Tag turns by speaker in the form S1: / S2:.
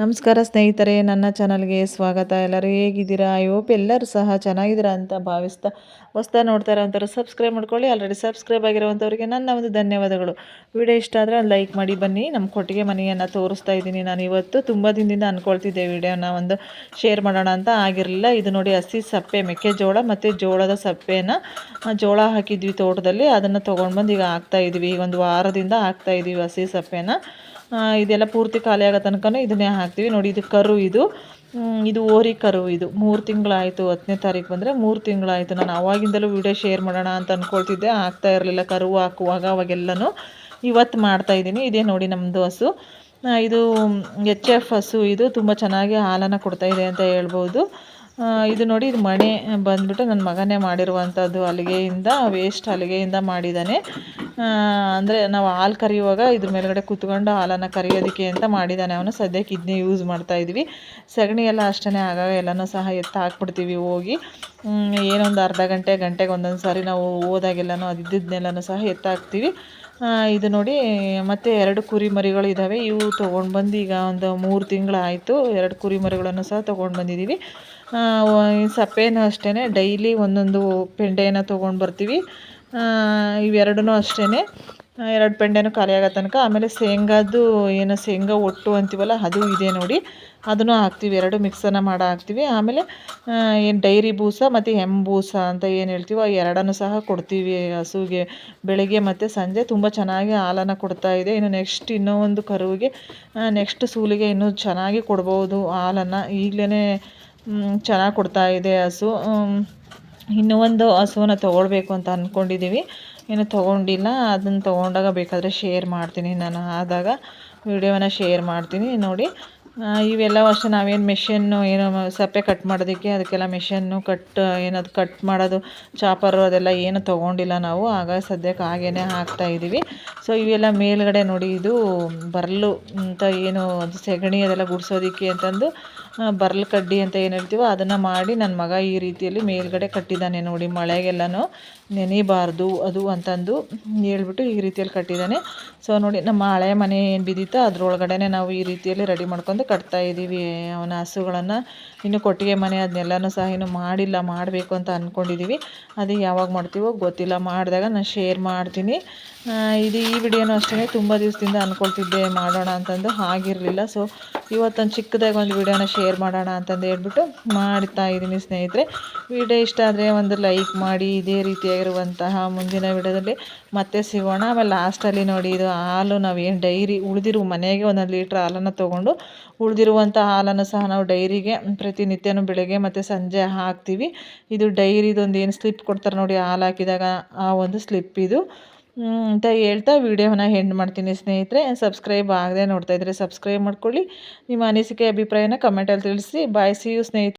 S1: ನಮಸ್ಕಾರ ಸ್ನೇಹಿತರೆ, ನನ್ನ ಚಾನಲ್ಗೆ ಸ್ವಾಗತ. ಎಲ್ಲರೂ ಹೇಗಿದ್ದೀರಾ? ಐ ಹೋಪ್ ಎಲ್ಲರೂ ಸಹ ಚೆನ್ನಾಗಿದ್ದೀರಾ ಅಂತ ಭಾವಿಸ್ತಾ ಹೊಸ್ತಾ ನೋಡ್ತಾ ಇರೋವಂಥವ್ರು ಸಬ್ಸ್ಕ್ರೈಬ್ ಮಾಡ್ಕೊಳ್ಳಿ. ಆಲ್ರೆಡಿ ಸಬ್ಸ್ಕ್ರೈಬ್ ಆಗಿರೋವಂಥವ್ರಿಗೆ ನನ್ನ ಒಂದು ಧನ್ಯವಾದಗಳು. ವಿಡಿಯೋ ಇಷ್ಟ ಆದರೆ ಲೈಕ್ ಮಾಡಿ, ಬನ್ನಿ. ನಮ್ಮ ಕೊಟ್ಟಿಗೆ ಮನೆಯನ್ನು ತೋರಿಸ್ತಾ ಇದ್ದೀನಿ. ನಾನು ಇವತ್ತು ತುಂಬ ದಿನದಿಂದ ಅಂದ್ಕೊಳ್ತಿದ್ದೆ ವಿಡಿಯೋನ ಒಂದು ಶೇರ್ ಮಾಡೋಣ ಅಂತ ಆಗಿರಲಿಲ್ಲ. ಇದು ನೋಡಿ ಹಸಿ ಸಪ್ಪೆ, ಮೆಕ್ಕೆಜೋಳ ಮತ್ತು ಜೋಳದ ಸಪ್ಪೆನ ಜೋಳ ಹಾಕಿದ್ವಿ ತೋಟದಲ್ಲಿ. ಅದನ್ನು ತೊಗೊಂಡು ಬಂದು ಈಗ ಹಾಕ್ತಾಯಿದ್ವಿ ಒಂದು ವಾರದಿಂದ ಹಾಕ್ತಾಯಿದ್ವಿ ಹಸಿ ಸಪ್ಪೆನ. ಇದೆಲ್ಲ ಪೂರ್ತಿ ಖಾಲಿ ಆಗೋ ತನಕ ಇದನ್ನೇ ಹಾಕ್ತೀವಿ. ನೋಡಿ, ಇದು ಕರು ಇದು. ಇದು ಓರಿ ಕರು ಇದು. ಮೂರು ತಿಂಗಳಾಯಿತು ಹತ್ತನೇ ತಾರೀಕು ಬಂದರೆ ಮೂರು ತಿಂಗಳಾಯಿತು. ನಾನು ಅವಾಗಿಂದಲೂ ವೀಡಿಯೋ ಶೇರ್ ಮಾಡೋಣ ಅಂತ ಅಂದ್ಕೊಳ್ತಿದ್ದೆ ಆಗ್ತಾ ಇರಲಿಲ್ಲ ಕರು ಹಾಕುವಾಗ ಅವಾಗೆಲ್ಲನೂ. ಇವತ್ತು ಮಾಡ್ತಾ ಇದ್ದೀನಿ. ಇದೇ ನೋಡಿ ನಮ್ಮದು ಹಸು. ಇದು ಎಚ್ ಎಫ್ ಹಸು ಇದು. ತುಂಬ ಚೆನ್ನಾಗಿ ಹಾಲನ್ನು ಕೊಡ್ತಾಯಿದೆ ಅಂತ ಹೇಳ್ಬೋದು. ಇದು ನೋಡಿ, ಇದು ಮಣೆ ಬಂದ್ಬಿಟ್ಟು ನನ್ನ ಮಗನೇ ಮಾಡಿರುವಂಥದ್ದು ಹಲಿಗೆಯಿಂದ ವೇಸ್ಟ್ ಹಲಿಗೆಯಿಂದ ಮಾಡಿದ್ದಾನೆ. ಅಂದರೆ ನಾವು ಹಾಲು ಕರೆಯುವಾಗ ಇದ್ರ ಮೇಲ್ಗಡೆ ಕೂತ್ಕೊಂಡು ಹಾಲನ್ನು ಕರೆಯೋದಕ್ಕೆ ಅಂತ ಮಾಡಿದ್ದಾನೆ ಅವನು. ಸದ್ಯಕ್ಕೆ ಇದನ್ನೇ ಯೂಸ್ ಮಾಡ್ತಾಯಿದ್ವಿ ಸಗಣಿ ಎಲ್ಲ ಅಷ್ಟೇ ಆಗಾಗ ಎಲ್ಲನೂ ಸಹ ಎತ್ತ ಹಾಕ್ಬಿಡ್ತೀವಿ ಹೋಗಿ. ಏನೊಂದು ಅರ್ಧ ಗಂಟೆ, ಗಂಟೆಗೆ ಒಂದೊಂದು ಸಾರಿ ನಾವು ಹೋದಾಗೆಲ್ಲನೂ ಅದು ಇದ್ದಿದ್ದನ್ನೆಲ್ಲನೂ ಸಹ ಎತ್ತಾಕ್ತೀವಿ ಇದು ನೋಡಿ, ಮತ್ತು ಎರಡು ಕುರಿ ಮರಿಗಳು ಇದ್ದಾವೆ ಇವು ತೊಗೊಂಡು ಬಂದು ಈಗ ಒಂದು ಮೂರು ತಿಂಗಳಾಯಿತು. ಎರಡು ಕುರಿ ಮರಿಗಳನ್ನು ಸಹ ತೊಗೊಂಡು ಬಂದಿದ್ದೀವಿ ಸಪ್ಪೆನೂ ಅಷ್ಟೇ ಡೈಲಿ ಒಂದೊಂದು ಪೆಂಡೆನ ತೊಗೊಂಡು ಬರ್ತೀವಿ. ಇವೆರಡೂ ಅಷ್ಟೇ ಎರಡು ಪೆಂಡೆನೂ ಖಾಲಿ ತನಕ. ಆಮೇಲೆ ಶೇಂಗಾದು ಏನು ಶೇಂಗಾ ಒಟ್ಟು ಅಂತೀವಲ್ಲ, ಅದು ಇದೆ ನೋಡಿ. ಅದನ್ನು ಹಾಕ್ತೀವಿ. ಎರಡು ಮಿಕ್ಸನ್ನು ಮಾಡಿ ಹಾಕ್ತೀವಿ. ಆಮೇಲೆ ಏನು ಡೈರಿ ಬೂಸ ಮತ್ತು ಎಂ ಬೂಸ ಅಂತ ಏನು ಹೇಳ್ತೀವೋ ಎರಡನ್ನೂ ಸಹ ಕೊಡ್ತೀವಿ ಹಸುವಿಗೆ ಬೆಳಗ್ಗೆ ಮತ್ತು ಸಂಜೆ ತುಂಬ ಚೆನ್ನಾಗಿ ಹಾಲನ್ನು ಕೊಡ್ತಾ ಇದೆ. ಇನ್ನು ನೆಕ್ಸ್ಟ್ ಇನ್ನೂ ಒಂದು ಕರುವಿಗೆ ನೆಕ್ಸ್ಟ್ ಸೂಲಿಗೆ ಇನ್ನೂ ಚೆನ್ನಾಗಿ ಕೊಡ್ಬೋದು ಹಾಲನ್ನು. ಈಗಲೇ ಚೆನ್ನಾಗಿ ಕೊಡ್ತಾ ಇದೆ ಹಸು. ಇನ್ನೂ ಒಂದು ಹಸುವನ್ನು ತೊಗೊಳ್ಬೇಕು ಅಂತ ಅಂದ್ಕೊಂಡಿದ್ದೀವಿ ಇನ್ನೂ ತೊಗೊಂಡಿಲ್ಲ. ಅದನ್ನು ತೊಗೊಂಡಾಗ ಬೇಕಾದರೆ ಶೇರ್ ಮಾಡ್ತೀನಿ ನಾನು. ಆದಾಗ ವಿಡಿಯೋನ ಶೇರ್ ಮಾಡ್ತೀನಿ ನೋಡಿ. ಇವೆಲ್ಲವೂ ಅಷ್ಟೇ ನಾವೇನು ಮೆಷಿನ್ನು ಏನು ಸಪ್ಪೆ ಕಟ್ ಮಾಡೋದಕ್ಕೆ ಅದಕ್ಕೆಲ್ಲ ಮೆಷಿನ್ನು ಕಟ್ ಏನದು ಕಟ್ ಮಾಡೋದು ಚಾಪರು ಅದೆಲ್ಲ ಏನು ತೊಗೊಂಡಿಲ್ಲ ನಾವು. ಆಗ ಸದ್ಯಕ್ಕೆ ಹಾಗೇ ಹಾಕ್ತಾಯಿದ್ದೀವಿ ಸೊ ಇವೆಲ್ಲ ಮೇಲ್ಗಡೆ ನೋಡಿ, ಇದು ಬರಲು ಅಂತ ಏನು, ಅದು ಸೆಗಣಿ ಅದೆಲ್ಲ ಗುಡಿಸೋದಕ್ಕೆ ಅಂತಂದು ಬರಲು ಕಡ್ಡಿ ಅಂತ ಏನು ಹೇಳ್ತೀವೋ ಅದನ್ನು ಮಾಡಿ ನನ್ನ ಮಗ ಈ ರೀತಿಯಲ್ಲಿ ಮೇಲ್ಗಡೆ ಕಟ್ಟಿದ್ದಾನೆ ನೋಡಿ, ಮಳೆಗೆಲ್ಲನೂ ನೆನಿಬಾರ್ದು ಅದು ಅಂತಂದು ಹೇಳ್ಬಿಟ್ಟು ಈ ರೀತಿಯಲ್ಲಿ ಕಟ್ಟಿದ್ದಾನೆ ಸೊ ನೋಡಿ, ನಮ್ಮ ಹಳೆ ಮನೆ ಏನು ಬಿದ್ದಿತ್ತೋ ಅದರೊಳಗಡೆ ನಾವು ಈ ರೀತಿಯಲ್ಲಿ ರೆಡಿ ಮಾಡ್ಕೊಂಡು ಕಟ್ತಾ ಇದ್ದೀವಿ ಅವನ ಹಸುಗಳನ್ನು. ಇನ್ನು ಕೊಟ್ಟಿಗೆ ಮನೆ ಅದನ್ನೆಲ್ಲನೂ ಸಹ ಇನ್ನು ಮಾಡಿಲ್ಲ, ಮಾಡಬೇಕು ಅಂತ ಅಂದ್ಕೊಂಡಿದ್ದೀವಿ ಅದು ಯಾವಾಗ ಮಾಡ್ತೀವೋ ಗೊತ್ತಿಲ್ಲ, ಮಾಡಿದಾಗ ನಾನು ಶೇರ್ ಮಾಡ್ತೀನಿ. ಇದು ಈ ವಿಡಿಯೋನೂ ಅಷ್ಟೇ ತುಂಬ ದಿವಸದಿಂದ ಅಂದ್ಕೊಳ್ತಿದ್ದೆ ಮಾಡೋಣ ಅಂತಂದು ಆಗಿರಲಿಲ್ಲ. ಸೊ ಇವತ್ತೊಂದು ಚಿಕ್ಕದಾಗಿ ಒಂದು ವಿಡಿಯೋನ ಶೇರ್ ಮಾಡೋಣ ಅಂತಂದು ಹೇಳ್ಬಿಟ್ಟು ಮಾಡ್ತಾ ಇದ್ದೀನಿ ಸ್ನೇಹಿತರೆ. ವಿಡಿಯೋ ಇಷ್ಟ ಆದರೆ ಒಂದು ಲೈಕ್ ಮಾಡಿ, ಇದೇ ರೀತಿಯಾಗಿರುವಂತಹ ಮುಂದಿನ ವಿಡಿಯೋದಲ್ಲಿ ಮತ್ತೆ ಸಿಗೋಣ. ಆಮೇಲೆ ಲಾಸ್ಟಲ್ಲಿ ನೋಡಿ, ಇದು ಹಾಲು ನಾವೇನು ಡೈರಿ ಉಳಿದಿರುವ ಮನೆಗೆ ಒಂದೊಂದು ಲೀಟ್ರ್ ಹಾಲನ್ನು ತೊಗೊಂಡು ಉಳಿದಿರುವಂಥ ಹಾಲನ್ನು ಸಹ ನಾವು ಡೈರಿಗೆ ಪ್ರತಿನಿತ್ಯನೂ ಬೆಳಗ್ಗೆ ಮತ್ತು ಸಂಜೆ ಹಾಕ್ತೀವಿ. ಇದು ಡೈರಿದೊಂದು ಏನು ಸ್ಲಿಪ್ ಕೊಡ್ತಾರೆ ನೋಡಿ, ಹಾಲು ಹಾಕಿದಾಗ ಆ ಒಂದು ಸ್ಲಿಪ್ ಇದು. ಅಂತ ಹೇಳ್ತಾ ವಿಡಿಯೋನ ಹೆಂಡ್ ಮಾಡ್ತೀನಿ ಸ್ನೇಹಿತರೆ. ಸಬ್ಸ್ಕ್ರೈಬ್ ಆಗದೆ ನೋಡ್ತಾ ಇದ್ದರೆ ಸಬ್ಸ್ಕ್ರೈಬ್ ಮಾಡ್ಕೊಳ್ಳಿ. ನಿಮ್ಮ ಅನಿಸಿಕೆ, ಅಭಿಪ್ರಾಯನ ಕಮೆಂಟಲ್ಲಿ ತಿಳಿಸಿ. ಬಾಯ್ ಸಿ ಯು ಸ್ನೇಹಿತರೆ.